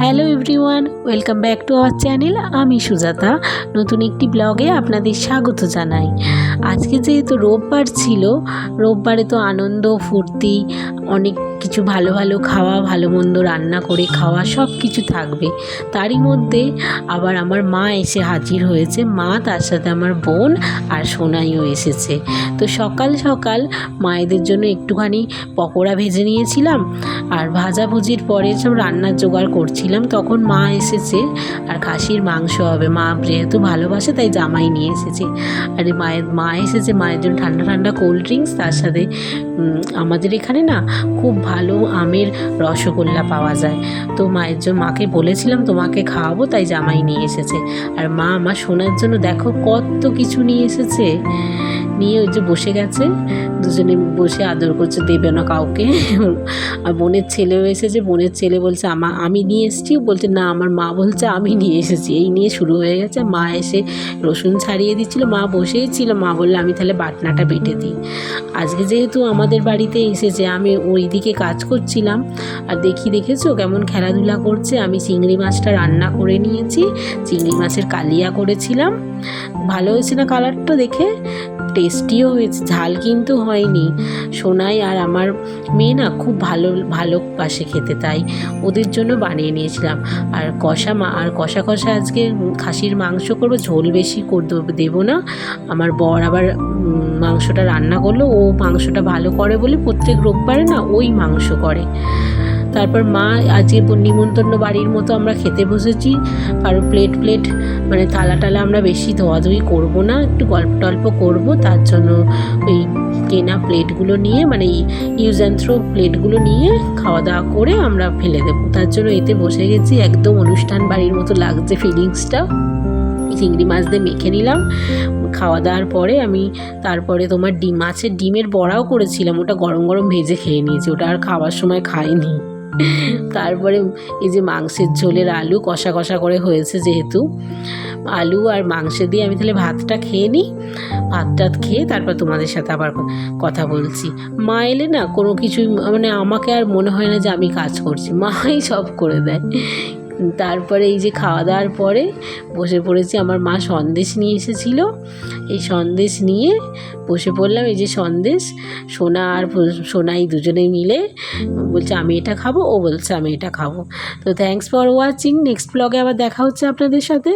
Hello everyone, welcome back to our channel. আমি সুজাতা, নতুন একটি ব্লগে আপনাদের স্বাগত জানাই। আজকে যেহেতু রোববার ছিল, রোববারে তো আনন্দ, ফুর্তি অনেক কিছু ভালো ভালো খাওয়া, ভালো মন্দ রান্না করে খাওয়া সব কিছু থাকবে। তারই মধ্যে আবার আমার মা এসে হাজির হয়েছে। মা তার সাথে আমার বোন আর সোনাইও এসেছে। তো সকাল সকাল মায়েদের জন্য একটুখানি পকোড়া ভেজে নিয়েছিলাম আর ভাজাভুজির পরে সব রান্নার জোগাড় করছিলাম। তখন মা এসেছে আর খাসির মাংস হবে। মা যেহেতু ভালোবাসে তাই জামাই নিয়ে এসেছে। আর মায়ের, মা এসেছে মায়ের জন্য ঠান্ডা ঠান্ডা কোল্ড ড্রিঙ্কস। তার সাথে আমাদের এখানে না খুব ভালো আমের রসগোল্লা পাওয়া যায়। তো মায়ের জন্য মাকে বলেছিলাম তোমাকে খাওয়াবো, তাই জামাই নিয়ে এসেছে। আর মা আমার শোনার জন্য দেখো কত কিছু নিয়ে এসেছে। নিয়ে ওই যে বসে গেছে, দুজনে বসে আদর করছে, দেবে না কাউকে। আর বোনের ছেলেও এসেছে, বোনের ছেলে বলছে, আমা, আমি নিয়ে এসেছি। বলছে, না, আমার মা বলছে, আমি নিয়ে এসেছি। এই নিয়ে শুরু হয়ে গেছে। মা এসে রসুন ছাড়িয়ে দিচ্ছিল, মা বসেই ছিল। মা বললে, আমি তাহলে বাটনাটা বেটে দিই। আজকে যেহেতু আমাদের বাড়িতে এসেছে, আমি ওই দিকে কাজ করছিলাম। আর দেখি, দেখেছ কেমন খেলাধুলা করছে? আমি চিংড়ি মাছটা রান্না করে নিয়েছি। চিংড়ি মাছের কালিয়া করেছিলাম। ভালো হয়েছে না কালারটা দেখে? টেস্টিও হয়েছে, ঝাল কিন্তু হয়নি। সোনাই আর আমার মেয়ে না খুব ভালো ভালোবাসে খেতে, তাই ওদের জন্য বানিয়ে নিয়েছিলাম। আর কষা মা, আর কষা কষা আজকে খাসির মাংস করব, ঝোল বেশি দেবো না। আমার বর আবার মাংসটা রান্না করল, ও মাংসটা ভালো করে বলে প্রত্যেক রোববারে না ওই মাংস করে। তারপর মা, আজকে নিমন্ত্রণ বাড়ির মতো আমরা খেতে বসেছি। কারও প্লেট প্লেট মানে থালা টালা আমরা বেশি ধোয়াধুয়ি করব না, একটু গল্প টল্প করব। তার জন্য ওই কেনা প্লেটগুলো নিয়ে মানে ইউজ অ্যান্ড থ্রো প্লেটগুলো নিয়ে খাওয়া দাওয়া করে আমরা ফেলে দেবো। তার জন্য এতে বসে গেছি, একদম অনুষ্ঠান বাড়ির মতো লাগছে ফিলিংসটা চিংড়ি মাছ দিয়ে মেখে নিলাম। খাওয়া দাওয়ার পরে আমি তারপরে তোমার ডিম মাছের ডিমের বড়াও করেছিলাম। ওটা গরম গরম ভেজে খেয়ে নিয়েছি। ওটা আর খাওয়ার সময় খাইনি। তারপরে এই যে মাংসের ঝোলের আলু কষা কষা করে হয়েছে যেহেতু, আলু আর মাংস দিয়ে আমি তাহলে ভাতটা খেয়ে নিই। ভাত টাত খেয়ে তারপর তোমাদের সাথে আবার কথা বলছি। মা এলে না কোনো কিছুই মানে আমাকে আর মনে হয় না যে আমি কাজ করছি। মাই সব করে দেয়। তারপরে এই যে খাওয়া দাওয়ার পরে বসে পড়েছি, আমার মা সন্দেশ নিয়ে এসেছিল। এই সন্দেশ নিয়ে বসে পড়লাম, এই যে সন্দেশ, সোনা আর সোনাই দুজনে মিলে বলছে, আমি এটা খাব? ও বলছে, আমি এটা খাব। তো থ্যাংকস ফর ওয়াচিং নেক্সট ব্লগে আবার দেখা হচ্ছে আপনাদের সাথে।